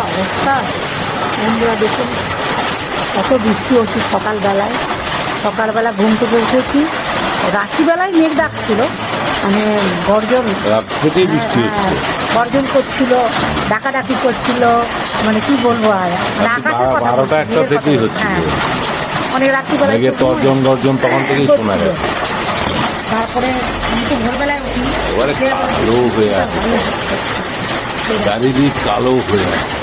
অবস্থা। বন্ধুরা দেখুন। কত বৃষ্টি হচ্ছে সকালবেলায়। সকালবেলা ঘুম থেকে উঠেছি। রাত্রিবেলায় মেঘ ডাকছিল। মানে গর্জন। হ্যাঁ, হ্যাঁ, গর্জন করছিল ডাকাডাকি করছিল। মানে কি বলব আর? কথা বারোটা একটা থেকেই হচ্ছিল। হ্যাঁ। অনেক তো তর্জন গর্জন তখন থেকেই শোনা। গেছে। তারপরে আমি তো ভোরবেলায় উঠি। কালো হয়ে আছে। চারিদিক কালো হয়ে আছে।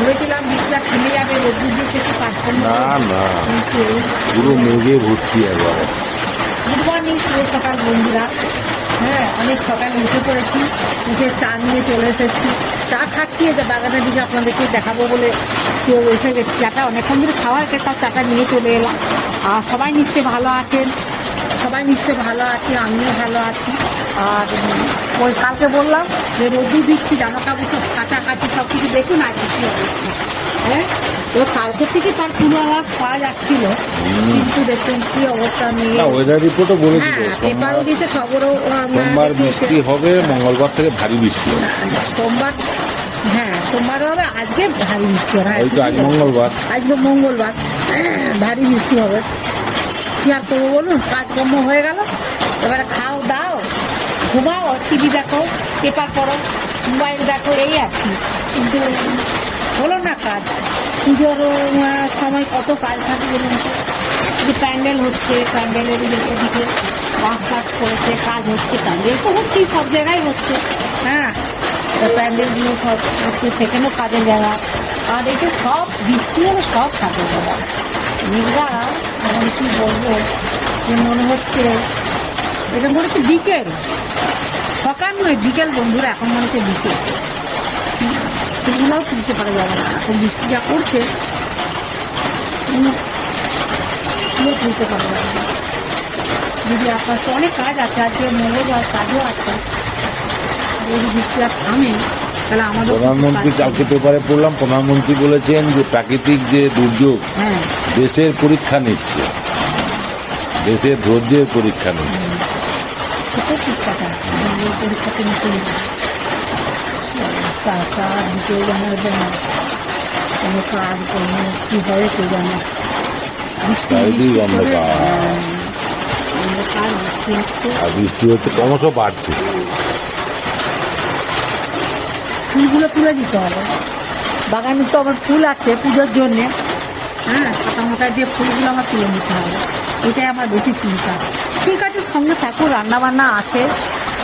ভেবেছিলাম বৃষ্টিটা থেমে যাবে রোদ্দুর দিয়ে কিছু কাজ না। না পুরো মেঘে ভর্তি একবারে। গুড মর্নিং শুভ সকাল বন্ধুরা। হ্যাঁ অনেক সকালে উঠে পড়েছি উঠে চা নিয়ে চলে এসেছি। চা খাচ্ছি যে বাগানের দিকে আপনাদেরকে দেখাবো বলে কেউ এসে গেছি। চাটা অনেকক্ষণ ধরে খাওয়া হয়েছে তার চাটা নিয়ে চলে এলাম। আর সবাই নিশ্চয়ই ভালো আছেন। সবাই নিশ্চয়ই ভালো আছি আমিও ভালো আছি। আর ওই কালকে বললাম যে রোদি দিচ্ছি জামা কাপড় সব কাটাকাটি সব কিছু দেখুন আর কিছু হ্যাঁ? তো কালকে থেকে তার পুরো আওয়াজ পাওয়া যাচ্ছিল। কিন্তু দেখুন কি অবস্থা নিয়ে ওয়েদার রিপোর্টও বলেছিল হ্যাঁ সোমবার পেপারও দিয়েছে খবরও সোমবার বৃষ্টি হবে মঙ্গলবার থেকে ভারী বৃষ্টি হবে। সোমবার হ্যাঁ সোমবারও হবে আজকে ভারী বৃষ্টি হবে। আজ মঙ্গলবার। আজকে মঙ্গলবার। হ্যাঁ, ভারী বৃষ্টি হবে। কি আর করব বলুন? কাজকর্ম হয়ে গেল। এবারে খাও দাও ঘুমাও, টিভি দেখো, পেপার পড়ো, মোবাইল দেখো, এই আর কি। কিন্তু হলো না কাজ। পুজোর সময় কত কাজ থাকে যে প্যান্ডেল হচ্ছে, প্যান্ডেলের দিকে বাস কাজ করেছে কাজ হচ্ছে, প্যান্ডেল তো হচ্ছেই, সব জায়গায় হচ্ছে। হ্যাঁ প্যান্ডেলগুলো সব হচ্ছে, সেখানেও কাজের জায়গা আর এটা সব বৃষ্টি হলে সব কাজের জায়গা মেঘরা মানে কি বলব, যে মনে হচ্ছে এটা মনে হচ্ছে বিকেল। সকাল নয় বিকেল বন্ধুরা এখন মনে হচ্ছে বিকেল। সেগুলোও তুলতে পারা যাবে না। এখন বৃষ্টি যা করছে তুলতে পারা যাবে না। যদি আপনার অনেক কাজ আছে আজকে মঙ্গলবার কাজও আছে। যদি বৃষ্টি আর থামে তাহলে আমাদের প্রধানমন্ত্রী কালকে পেপারে পড়লাম প্রধানমন্ত্রী বলেছেন যে প্রাকৃতিক যে দুর্যোগ হ্যাঁ। দেশের পরীক্ষা নিচ্ছে। দেশের ধৈর্যের পরীক্ষা নিচ্ছে। নিতে কোনো কাজ কোনো কী। হ্যাঁ, বৃষ্টি ক্রমশ বাড়ছে ফুলগুলো তুলে দিতে হবে বাগানে তো আমার ফুল আছে পুজোর জন্যে হ্যাঁ মোটা দিয়ে ফুলগুলো আমার তুলে নিতে হবে এটাই আমার বেশি চিন্তা ঠিক আছে, সঙ্গে থাকুন রান্না বান্না আছে।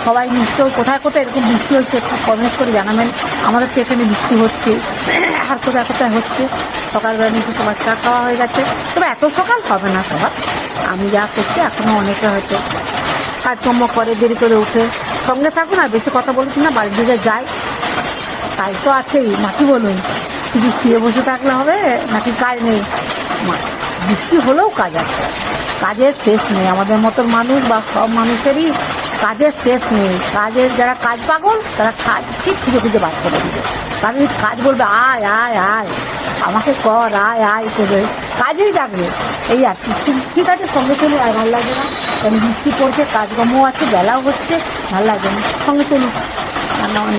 সবাই নিশ্চয় কোথায় কোথায় এরকম বৃষ্টি হচ্ছে, একটু কমেন্ট করে জানাবেন। আমাদের তো এখানে বৃষ্টি হচ্ছে, আর কোথায় কোথায় হচ্ছে? সকালবেলা নিচে সবার চা খাওয়া হয়ে গেছে। তবে এত সকাল হবে না সবার। আমি যা করছি এখনও অনেকে হয়তো কাজকর্ম করে, দেরি করে উঠে। সঙ্গে থাকুন আর বেশি কথা বলছি না, বাড়ির দিকে যাই। তাই তো আছেই নাকি বলুন। শুধু শুয়ে বসে থাকলে হবে, নাকি কাজ নেই? মা- বৃষ্টি হলেও কাজ আছে। কাজের শেষ নেই। আমাদের মতো মানুষ বা সব মানুষেরই কাজের শেষ নেই। কাজের যারা কাজ পাগল তারা কাজ ঠিক খুঁজে খুঁজে বার করে দিবে। কারণ কাজ বলবে আয় আয় আয় আমাকে কর আয় আয় করে কাজেই ডাকবে এই আর কি। ঠিক- আছে সঙ্গে চলুন আর ভালো লাগবে না। কারণ বৃষ্টি পড়ছে কাজকর্মও আছে বেলাও হচ্ছে ভালো লাগবে না। সঙ্গে চলুন। রান্না?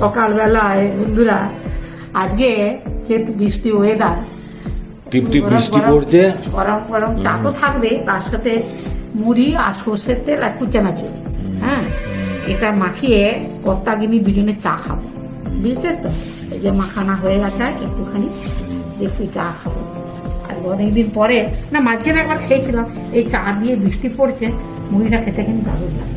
সকালবেলায় বন্ধুরা আজকে যেহেতু বৃষ্টি ওয়েদার টিপ টিপ বৃষ্টি পড়ছে। গরম গরম চা তো থাকবে তার সাথে মুড়ি আর সর্ষের তেল আর হ্যাঁ এটা মাখিয়ে কর্তাগিনি দুজনে চা খাব। তো? এই যে মাখানা হয়ে গেছে একটুখানি একটু চা খাব। আর অনেকদিন পরে না মাঝখানে একবার খেয়েছিলাম এই চা দিয়ে বৃষ্টি পড়ছে মুড়িটা খেতে কিন্তু দারুণ লাগে।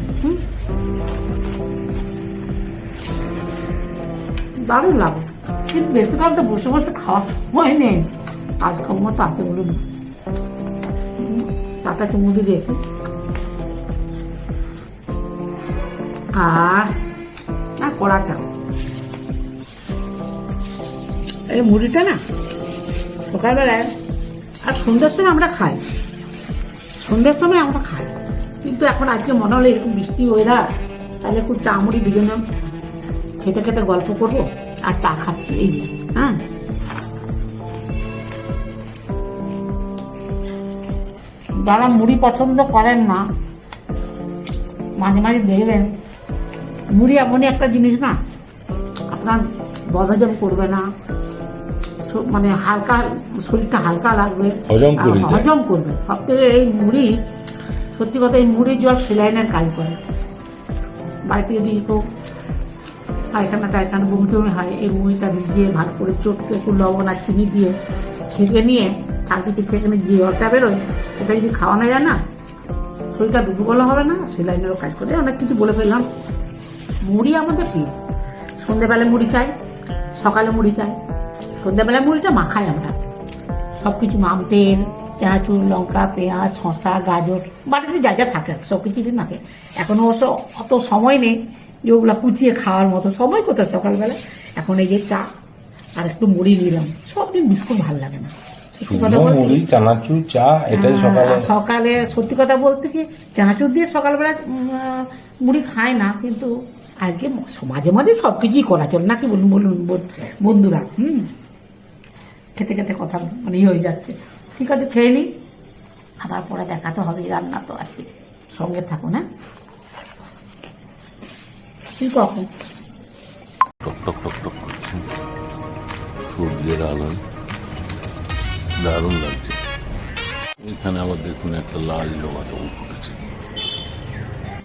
দারুণ লাগে। কিন্তু বেশিরভাগ তো বসে বসে খাওয়া হয় নেই কাজকর্ম তো আছে বলুন। চাটা চুমু দিয়ে। আর, না কড়া চা এই মুড়িটা না, সকালবেলায়, আর সন্ধ্যার সময় আমরা খাই। সন্ধ্যার সময় আমরা খাই। কিন্তু এখন আজকে মনে হলো এরকম বৃষ্টি ওয়েদার তাহলে একটু চা মুড়ি দুজনে খেতে খেতে গল্প করব, আর চা খাচ্ছি, এই হ্যাঁ? যারা মুড়ি পছন্দ করেন না মাঝে মাঝে দেখবেন মুড়ি এমনই একটা জিনিস না আপনার বদহজম করবে না মানে হালকা শরীরটা হালকা লাগবে হজম আর হজম করবে। সব থেকে এই মুড়ি সত্যি কথা এই মুড়ি জল সেলাইনের কাজ করে। বাড়িতে যদি কেউ পায়খানা টায়খানা বমি টমি হয় এই মুড়িটা ভিজিয়ে ভালো করে চটকে একটু লবণ আর চিনি দিয়ে ছেঁকে নিয়ে ছেঁকে নিয়ে যে জলটা বেরোয় সেটা যদি খাওয়ানো যায় না, শরীরটা দুর্বল হবে না? সেলাইনেরও কাজ করে। অনেক কিছু বলে ফেললাম। মুড়ি আমাদের প্রিয় সন্ধ্যেবেলায় মুড়ি চাই সকালে মুড়ি চাই সন্ধ্যেবেলায় মুড়িটা মাখাই আমরা। সব কিছু মাম তেল, চানাচুর, লঙ্কা, পেঁয়াজ, শসা, গাজর, বাড়িতে যা যা থাকে সব কিছুই মাখে। এখন অবশ্য অত সময় নেই যে ওগুলো কুচিয়ে খাওয়ার মতো। সময় কোথায় সকালবেলা এখন এই যে চা আর একটু মুড়ি নিলাম। সব দিন বিস্কুট ভালো লাগে না। মুড়ি চানাচুর চা এটাই হ্যাঁ, সকালে সকালে সত্যি কথা বলতে কি চানাচুর দিয়ে সকালবেলা মুড়ি খায় না কিন্তু আজকে ম- মাঝে মাঝে সবকিছুই করা চল নাকি বলুন বলুন বন্ধুরা হুম খেতে খেতে কথা মানে ইয়ে হয়ে যাচ্ছে ঠিক আছে খেয়ে নিই খাবার পরে দেখা তো হবে রান্না তো আছে সঙ্গে থাকুন হ্যাঁ কি কখন টক টক টক টক করছে সূর্যের আলোয় দারুণ লাগছে। এখানে আবার দেখুন একটা লাল জবা ফুল ফুটেছে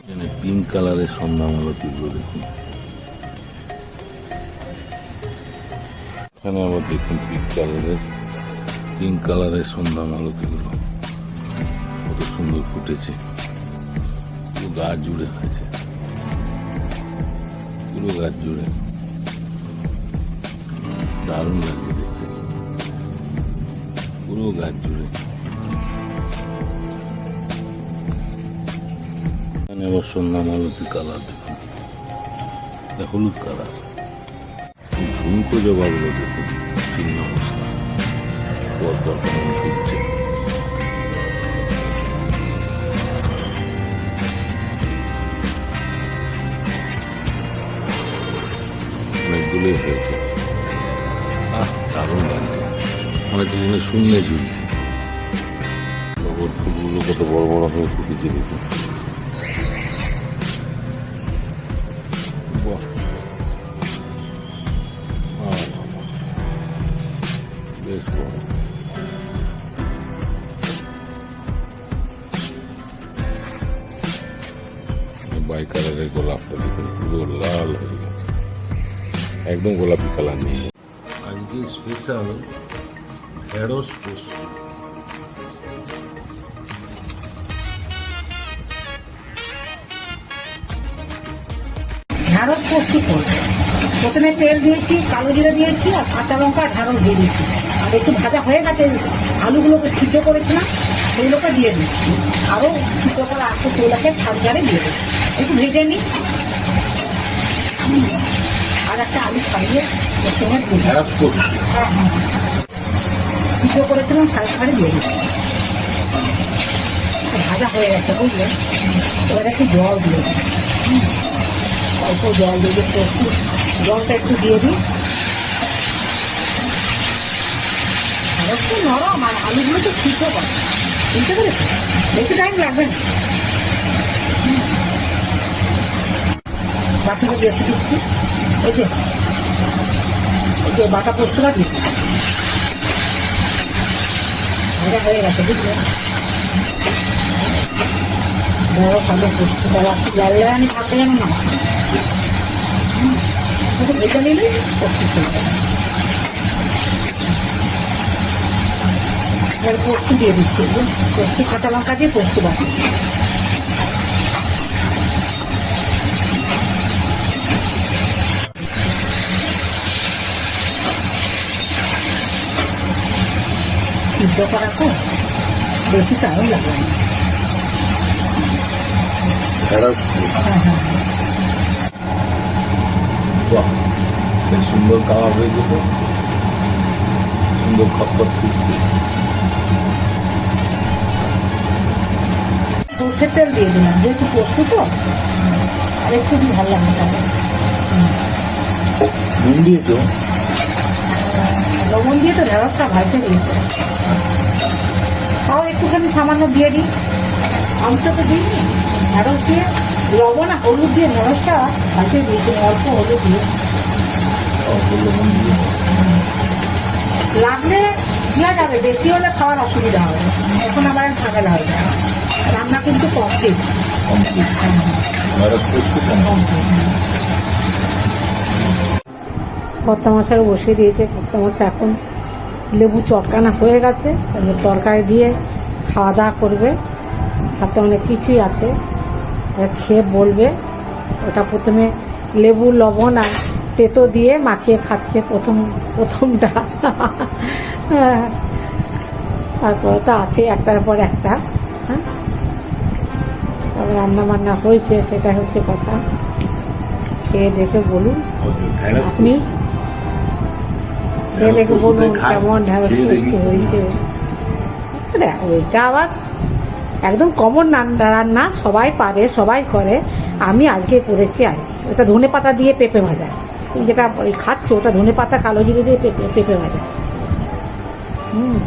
এখানে পিঙ্ক কালারের সন্ধ্যামালা তুললো দেখুন। এখানে আবার দেখুন পিঙ্ক কালারের পিঙ্ক কালারের সন্ধ্যামালা তুললো কত সুন্দর ফুটেছে। পুরো গাছ জুড়ে হয়েছে। পুরো গাছ জুড়ে। দারুণ লাগছে। পুরো গাছ জুড়ে। এখানে কালার দেখুন। হলুদ কালার। দেখুন। চিহ্ন অনেকগুলোই হয়েছে হচ্ছে যেন শূন্য ঝুলছে টগর ফুলগুলো কত বড় বড় হয়ে ফুটেছে দেখুন বেশ বড়। বাই কালারের গোলাপটা দেখুন পুরো লাল হয়ে গেছে একদম গোলাপি কালার নিয়ে। আজকে স্পেশাল ঢেঁড়স পোস্ত ঢ্যাঁড়স পোস্ত করব প্রথমে তেল দিয়েছি কালো জিরে দিয়েছি আর কাঁচা লঙ্কা ঢ্যাঁড়স দিয়ে দিয়েছি। আর একটু ভাজা হয়ে গেছে আলুগুলোকে সিদ্ধ করেছিলাম সেইগুলোকে দিয়ে দিচ্ছি আরও সিদ্ধ করা আছে সেগুলোকে ঠান্ডারে দিয়ে দিচ্ছি একটু ভেজে নিই। আর একটা আলু খাইয়ে। ঢেঁড়স পোস্ত হ্যাঁ হ্যাঁ। সিদ্ধ করেছিলাম, সাড়ে সাড়ে দিয়ে দিচ্ছি। ভাজা হয়ে গেছে, বুঝলে? এবার একটু জল দিয়ে অল্প জল দিয়ে একটু। জলটা একটু দিয়ে দিই। আর একটু নরম, আর আলুগুলো তো সিদ্ধ করে। বুঝতে পেরেছ? বেশি টাইম লাগবে না। বাকিটা দিয়ে যে, এই যে বাটা পোস্তটা দিচ্ছি। এটা হয়ে গেছে বুঝলে বড় কালো পোস্ত দেওয়া লাল না ভেজে নিলেই পোস্ত এবার পোস্ত দিয়ে দিচ্ছি? পোস্ত কাঁচা লঙ্কা দিয়ে পোস্ত বাটি সিদ্ধ করা তো বেশি টাইম লাগবে না হ্যাঁ হ্যাঁ। বেশ সুন্দর কালার হয়েছে তো। সুন্দর সর্ষের তেল দিয়ে দিলাম যেহেতু পোস্ত তো আর একটু ভালো তাহলে। নুন দিয়ে তো লবণ দিয়ে তো ঢেঁড়সটা ভাজতে দিয়েছে। তাও একটুখানি সামান্য দিয়ে দিই। অংশ তো দিই। ঢেঁড়স দিয়ে লবণ আর হলুদ দিয়ে ঢেঁড়সটা ভাজতে দিয়েছি অল্প হলুদ দিয়ে। লাগলে দেওয়া যাবে বেশি হলে খাওয়ার অসুবিধা হবে এখন আবার ঝামেলা হয়ে যায় রান্না কিন্তু কমপ্লিট কমপ্লিট আর একটু একটু কমপ্লিট কর্তা মশাই বসিয়ে দিয়েছে কর্তা মশাই এখন লেবু চটকানা হয়ে গেছে এবার তরকারি দিয়ে খাওয়া দাওয়া করবে। সাথে অনেক কিছুই আছে। খেয়ে বলবে ওটা প্রথমে লেবু লবণ আর তেতো দিয়ে মাখিয়ে খাচ্ছে প্রথম প্রথমটা। হ্যাঁ। তারপরে তো আছে একটার পর একটা। হ্যাঁ তবে রান্না বান্না হয়েছে সেটা হচ্ছে কথা। খেয়ে দেখে বলুন। আপনি খেয়ে দেখে বলুন কেমন ঢেঁড়স মিষ্টি হয়েছে ওইটা আবার একদম কমন রান্না সবাই পারে সবাই করে আমি আজকে করেছি আর ওটা ধনে পাতা দিয়ে পেঁপে ভাজা তুমি যেটা ওই খাচ্ছ ওটা ধনে পাতা কালো জিরে দিয়ে পেঁপে পেঁপে ভাজা হুম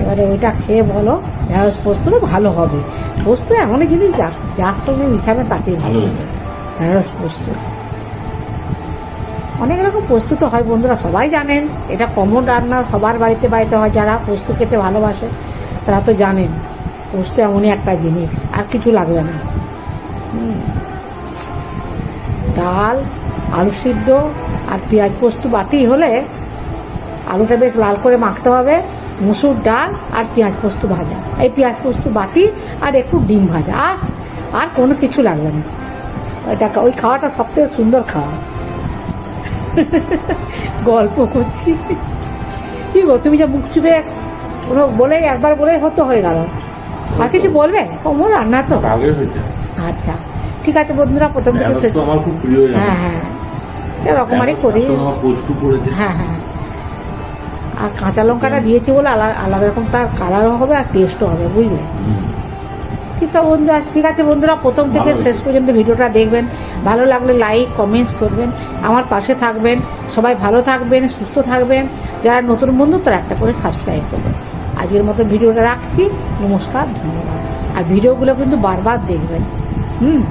এবারে ওইটা খেয়ে বলো ঢেঁড়স পোস্ত তো ভালো হবে পোস্ত এমনই জিনিস যা যার সঙ্গে মিশাবে তাকেই ভালো ভালো হবে ঢেঁড়স পোস্ত অনেক রকম প্রস্তুত হয় বন্ধুরা, সবাই জানেন। এটা কমন রান্না, সবার বাড়িতে বাড়িতে হয়, যারা পোস্ত খেতে ভালোবাসে, তারা তো জানেন, পোস্ত এমনই একটা জিনিস, আর কিছু লাগবে না। ডাল, আলু সিদ্ধ, আর পেঁয়াজ পোস্ত বাটি হলে আলুটা বেশ লাল করে মাখতে হবে, মুসুর ডাল আর পেঁয়াজ পোস্ত ভাজা। এই পেঁয়াজ পোস্ত বাটি আর একটু ডিম ভাজা, আর আর কোনো কিছু লাগবে না। ওইটা ওই খাওয়াটা সবথেকে সুন্দর খাওয়া। গল্প করছি। কি গো তুমি যা মুখ চুপে কোনো বলে একবার বলে হতো হয়ে গেল। আর কিছু বলবে? কমন রান্না তো। আচ্ছা ঠিক আছে বন্ধুরা প্রথম থেকে ঢেঁড়স আমার খুব প্রিয় জানো। হ্যাঁ হ্যাঁ। সেরকমই করি। হ্যাঁ হ্যাঁ। আর কাঁচা লঙ্কাটা দিয়েছি বলে আলাদা আলাদা রকম তার কালারও হবে আর টেস্টও হবে বুঝলে? ঠিক আছে বন্ধুরা ঠিক আছে বন্ধুরা প্রথম থেকে শেষ পর্যন্ত ভিডিওটা দেখবেন। ভালো লাগলে লাইক কমেন্টস করবেন। আমার পাশে থাকবেন। সবাই ভালো থাকবেন, সুস্থ থাকবেন। যারা নতুন বন্ধু, তারা একটা করে সাবস্ক্রাইব করবেন। আজকের মতো ভিডিওটা রাখছি। নমস্কার, ধন্যবাদ। আর ভিডিওগুলো কিন্তু বারবার দেখবেন। হুম।